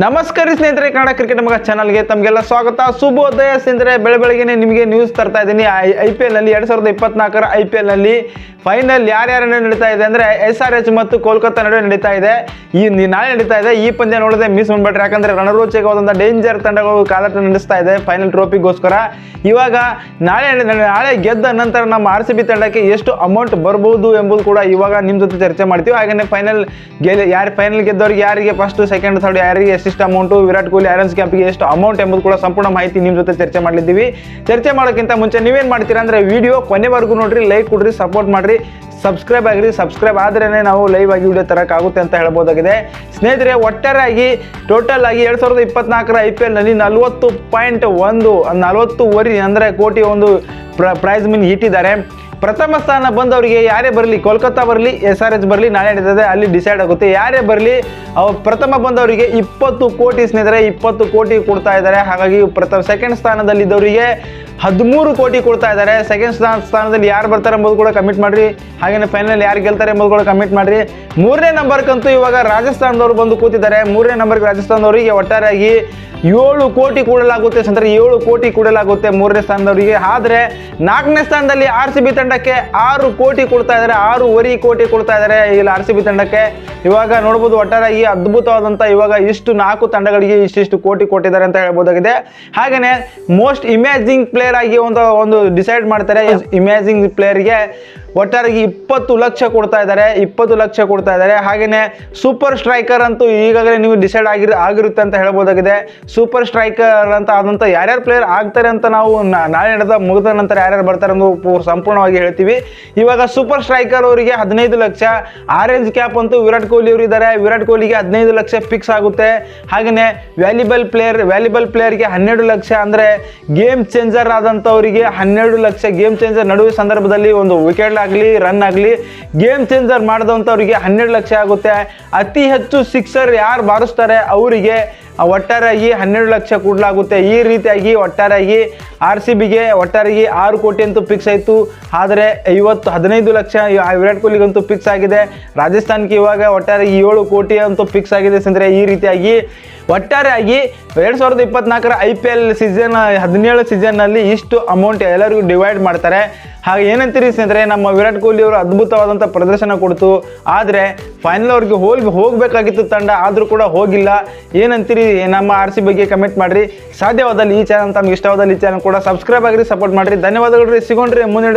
ನಮಸ್ಕಾರ ಸ್ನೇಹಿತರೆ, ಕನ್ನಡ ಕ್ರಿಕೆಟ್ ಮಗ ಚಾನಲ್ಗೆ ತಮಗೆಲ್ಲ ಸ್ವಾಗತ. ಶುಭೋದಯ ಸ್ನೇಹಿತರೆ, ಬೆಳೆ ಬೆಳಗ್ಗೆನೆ ನಿಮಗೆ ನ್ಯೂಸ್ ತರ್ತಾ ಇದ್ದೀನಿ. ಐ ಪಿ ಎಲ್ನಲ್ಲಿ ಎರಡ್ ಸಾವಿರದ ಇಪ್ಪತ್ನಾಲ್ಕರ ಐ ಪಿ ಎಲ್ನಲ್ಲಿ ಫೈನಲ್ ಯಾರ್ಯಾರ ನಡೀತಾ ಇದೆ ಅಂದ್ರೆ ಎಸ್ ಆರ್ ಎಚ್ ಮತ್ತು ಕೋಲ್ಕತ್ತಾ ನಡುವೆ ನಡೀತಾ ಇದೆ. ಈ ನಾಳೆ ನಡೀತಾ ಇದೆ. ಈ ಪಂದ್ಯ ನೋಡದೆ ಮಿಸ್ ಮಾಡ್ಬಿಟ್ರೆ ಯಾಕಂದ್ರೆ ರಣರೋಚಕವಾದಂಥ ಡೇಂಜರ್ ತಂಡಗಳು ಕಾಲಾಟ ನಡೆಸ್ತಾ ಇದೆ ಫೈನಲ್ ಟ್ರೋಫಿಗೋಸ್ಕರ ಇವಾಗ ನಾಳೆ ನಾಳೆ ಗೆದ್ದ ನಂತರ ನಮ್ಮ ಆರ್ ಸಿ ಬಿ ತಂಡಕ್ಕೆ ಎಷ್ಟು ಅಮೌಂಟ್ ಬರ್ಬೋದು ಎಂಬುದು ಕೂಡ ಇವಾಗ ನಿಮ್ಮ ಜೊತೆ ಚರ್ಚೆ ಮಾಡ್ತೀವಿ. ಹಾಗೆಯೇ ಫೈನಲ್ ಗೆಲ್, ಯಾರು ಫೈನಲ್ ಗೆದ್ದವ್ರಿಗೆ, ಯಾರಿಗೆ ಫಸ್ಟ್ ಸೆಕೆಂಡ್ ಥರ್ಡ್ ಯಾರಿಗೆ ಎಷ್ಟಿಷ್ಟು ಅಮೌಂಟು ವಿರಾಟ್ ಕೊಹ್ಲಿ ಐರನ್ಸ್ ಕ್ಯಾಂಪ್ಗೆ ಎಷ್ಟು ಅಮೌಂಟ್ ಎಂಬುದು ಕೂಡ ಸಂಪೂರ್ಣ ಮಾಹಿತಿ ನಿಮ್ಮ ಜೊತೆ ಚರ್ಚೆ ಮಾಡಲಿದ್ದೀವಿ. ಚರ್ಚೆ ಮಾಡೋಕ್ಕಿಂತ ಮುಂಚೆ ನೀವೇನು ಮಾಡ್ತೀರಾ ಅಂದರೆ ವಿಡಿಯೋ ಕೊನೆವರೆಗೂ ನೋಡ್ರಿ ಲೈಕ್ ಕೊಡ್ರಿ ಸಪೋರ್ಟ್ ಮಾಡಿರಿ. ಸಬ್ಸ್ಕ್ರೈಬ್ ಆಗಿರಿ ಸಬ್ಸ್ಕ್ರೈಬ್ ಆದ್ರೇ ನಾವು ಲೈವ್ ಆಗಿ ವಿಡಿಯೋ ತರೋಕ್ಕಾಗುತ್ತೆ ಅಂತ ಹೇಳ್ಬೋದಾಗಿದೆ. ಸ್ನೇಹಿತರೆ, ಒಟ್ಟಾರೆಯಾಗಿ ಟೋಟಲ್ ಆಗಿ ಎರಡು ಸಾವಿರದ ಇಪ್ಪತ್ನಾಲ್ಕರ ಐ ಪಿ ಎಲ್ನಲ್ಲಿ ನಲವತ್ತು ಪಾಯಿಂಟ್ ಒಂದು ನಲವತ್ತುವರೆ ಅಂದರೆ ಕೋಟಿ ಒಂದು ಪ್ರೈಸ್ ಮನಿ ಇಟ್ಟಿದ್ದಾರೆ ಪ್ರಥಮ ಸ್ಥಾನ ಬಂದವರಿಗೆ ಯಾರೇ ಬರಲಿ ಕೋಲ್ಕತ್ತಾ ಬರಲಿ, ಎಸ್ ಆರ್ ಎಚ್ ಬರಲಿ, ನಾಳೆ ನಡೀತದೆ, ಅಲ್ಲಿ ಡಿಸೈಡ್ ಆಗುತ್ತೆ. ಯಾರೇ ಬರಲಿ ಅವ್ರು ಪ್ರಥಮ ಬಂದವರಿಗೆ ಇಪ್ಪತ್ತು ಕೋಟಿ ಸ್ನೇಹಿತರೆ, ಇಪ್ಪತ್ತು ಕೋಟಿ ಕೊಡ್ತಾ ಇದ್ದಾರೆ. ಹಾಗಾಗಿ ಪ್ರಥಮ ಸೆಕೆಂಡ್ ಸ್ಥಾನದಲ್ಲಿದ್ದವರಿಗೆ ಹದಿಮೂರು ಕೋಟಿ ಕೊಡ್ತಾ ಇದ್ದಾರೆ. ಸೆಕೆಂಡ್ ಸ್ಥಾನ ಸ್ಥಾನದಲ್ಲಿ ಯಾರು ಬರ್ತಾರೆ ಎಂಬುದು ಕೂಡ ಕಮಿಟ್ ಮಾಡ್ರಿ. ಹಾಗೆಯೇ ಫೈನಲ್ ಯಾರು ಗೆಲ್ತಾರೆ ಎಂಬುದು ಕೂಡ ಕಮಿಟ್ ಮಾಡ್ರಿ. ಮೂರನೇ ನಂಬರ್ಗಂತೂ ಇವಾಗ ರಾಜಸ್ಥಾನದವರು ಬಂದು ಕೂತಿದ್ದಾರೆ. ಮೂರನೇ ನಂಬರ್ಗೆ ರಾಜಸ್ಥಾನದವರಿಗೆ ಒಟ್ಟಾರೆಯಾಗಿ ಏಳು ಕೋಟಿ ಕೊಡಲಾಗುತ್ತೆ ಅಂದ್ರೆ ಏಳು ಕೋಟಿ ಕೊಡಲಾಗುತ್ತೆ ಮೂರನೇ ಸ್ಥಾನದವರಿಗೆ. ಆದರೆ ನಾಲ್ಕನೇ ಸ್ಥಾನದಲ್ಲಿ ಆರ್ ಸಿ ಬಿ ತಂಡಕ್ಕೆ ಆರು ಕೋಟಿ ಕೊಡ್ತಾ ಇದ್ದಾರೆ, ಆರೂವರೆ ಕೋಟಿ ಕೊಡ್ತಾ ಇದ್ದಾರೆ ಇಲ್ಲಿ ಆರ್ ಸಿ ಬಿ ತಂಡಕ್ಕೆ. ಇವಾಗ ನೋಡ್ಬೋದು ಒಟ್ಟಾರೆಯಾಗಿ ಅದ್ಭುತವಾದಂಥ ಇವಾಗ ಇಷ್ಟು ನಾಲ್ಕು ತಂಡಗಳಿಗೆ ಇಷ್ಟಿಷ್ಟು ಕೋಟಿ ಕೊಟ್ಟಿದ್ದಾರೆ ಅಂತ ಹೇಳ್ಬೋದಾಗಿದೆ. ಹಾಗೆಯೇ ಮೋಸ್ಟ್ ಇಮ್ಯಾಜಿಂಗ್ ಪ್ಲೇಯರ್ ಆಗಿ ಒಂದು ಒಂದು ಡಿಸೈಡ್ ಮಾಡ್ತಾರೆ ಇಮ್ಯಾಜಿಂಗ್ ಪ್ಲೇಯರ್ಗೆ ಒಟ್ಟಾರೆಯಾಗಿ ಇಪ್ಪತ್ತು ಲಕ್ಷ ಕೊಡ್ತಾ ಇದ್ದಾರೆ, ಇಪ್ಪತ್ತು ಲಕ್ಷ ಕೊಡ್ತಾ ಇದ್ದಾರೆ. ಹಾಗೆಯೇ ಸೂಪರ್ ಸ್ಟ್ರೈಕರ್ ಅಂತೂ ಈಗಾಗಲೇ ನೀವು ಡಿಸೈಡ್ ಆಗಿರ್, ಆಗಿರುತ್ತೆ ಅಂತ ಹೇಳ್ಬೋದಾಗಿದೆ. ಸೂಪರ್ ಸ್ಟ್ರೈಕರ್ ಅಂತ ಆದಂಥ ಯಾರ್ಯಾರು ಪ್ಲೇಯರ್ ಆಗ್ತಾರೆ ಅಂತ ನಾವು ನಾಳೆ ನಡೆದ ಮುಗಿದ ನಂತರ ಯಾರ್ಯಾರು ಬರ್ತಾರೆ ಅಂತ ಪೂರ್- ಸಂಪೂರ್ಣವಾಗಿ ಹೇಳ್ತೀವಿ. ಇವಾಗ ಸೂಪರ್ ಸ್ಟ್ರೈಕರ್ ಅವರಿಗೆ ಹದಿನೈದು ಲಕ್ಷ, ಆರೆಂಜ್ ಕ್ಯಾಪ್ ಅಂತೂ ವಿರಾಟ್ ಕೊಹ್ಲಿ ಅವರು ಇದ್ದಾರೆ. ವಿರಾಟ್ ಕೊಹ್ಲಿಗೆ ಹದಿನೈದು ಲಕ್ಷ ಫಿಕ್ಸ್ ಆಗುತ್ತೆ. ಹಾಗೆಯೇ ವ್ಯಾಲ್ಯುಬಲ್ ಪ್ಲೇಯರ್ ವ್ಯಾಲ್ಯುಬಲ್ ಪ್ಲೇಯರ್ಗೆ ಹನ್ನೆರಡು ಲಕ್ಷ ಅಂದರೆ ಗೇಮ್ ಚೇಂಜರ್ ಆದಂಥವರಿಗೆ ಹನ್ನೆರಡು ಲಕ್ಷ ಗೇಮ್ ಚೇಂಜರ್ ನಡುವೆ ಸಂದರ್ಭದಲ್ಲಿ ಒಂದು ವಿಕೆಟ್ ಆಗಲಿ ರನ್ ಆಗಲಿ ಗೇಮ್ ಚೇಂಜರ್ ಮಾಡಿದಂಥವ್ರಿಗೆ ಹನ್ನೆರಡು ಲಕ್ಷ ಆಗುತ್ತೆ. ಅತಿ ಹೆಚ್ಚು ಸಿಕ್ಸರ್ ಯಾರು ಬಾರಿಸ್ತಾರೆ? ಅವರಿಗೆ ಒಟ್ಟಾರೆಯಾಗಿ ಹನ್ನೆರಡು ಲಕ್ಷ ಕೊಡಲಾಗುತ್ತೆ. ಈ ರೀತಿಯಾಗಿ ಒಟ್ಟಾರೆಯಾಗಿ ಆರ್ ಸಿ ಬಿಗೆ ಒಟ್ಟಾರೆಯಾಗಿ ಆರು ಕೋಟಿ ಅಂತೂ ಫಿಕ್ಸ್ ಆಯಿತು. ಆದರೆ ಇವತ್ತು ಹದಿನೈದು ಲಕ್ಷ ವಿರಾಟ್ ಕೊಹ್ಲಿಗಂತೂ ಫಿಕ್ಸ್ ಆಗಿದೆ. ರಾಜಸ್ಥಾನ್ಗೆ ಇವಾಗ ಒಟ್ಟಾರೆ ಏಳು ಕೋಟಿ ಅಂತೂ ಫಿಕ್ಸ್ ಆಗಿದೆ ಸಂದರೆ ಈ ರೀತಿಯಾಗಿ ಒಟ್ಟಾರೆಯಾಗಿ ಎರಡು ಸಾವಿರದ ಇಪ್ಪತ್ನಾಲ್ಕರ ಐ ಪಿ ಎಲ್ ಸೀಸನ್ ಹದಿನೇಳು ಸೀಸನ್ನಲ್ಲಿ ಇಷ್ಟು ಅಮೌಂಟ್ ಎಲ್ಲರಿಗೂ ಡಿವೈಡ್ ಮಾಡ್ತಾರೆ. ಹಾಗೆ ಏನಂತೀರಿ ಸ್ನೇಹಿತರೆ, ನಮ್ಮ ವಿರಾಟ್ ಕೊಹ್ಲಿ ಅವರು ಅದ್ಭುತವಾದಂಥ ಪ್ರದರ್ಶನ ಕೊಡ್ತು. ಆದರೆ ಫೈನಲ್ ಅವ್ರಿಗೆ ಹೋಗಿ ಹೋಗಬೇಕಾಗಿತ್ತು ತಂಡ, ಆದರೂ ಕೂಡ ಹೋಗಿಲ್ಲ. ಏನಂತೀರಿ, ನಮ್ಮ ಆರ್ ಸಿ ಬಗ್ಗೆ ಕಮೆಂಟ್ ಮಾಡಿರಿ. ಸಾಧ್ಯವಾದಲ್ಲಿ ಈ ಚಾನಲ್ ತಮ್ಗೆ ಇಷ್ಟವಾದಲ್ಲಿ ಈ ಚಾನಲ್ ಕೂಡ ಸಬ್ಸ್ಕ್ರೈಬ್ ಆಗಿರಿ ಸಪೋರ್ಟ್ ಮಾಡಿರಿ. ಧನ್ಯವಾದಗಳು ರೀ, ಸಿಗೋಣ್ರಿ ಮುಂದಿನ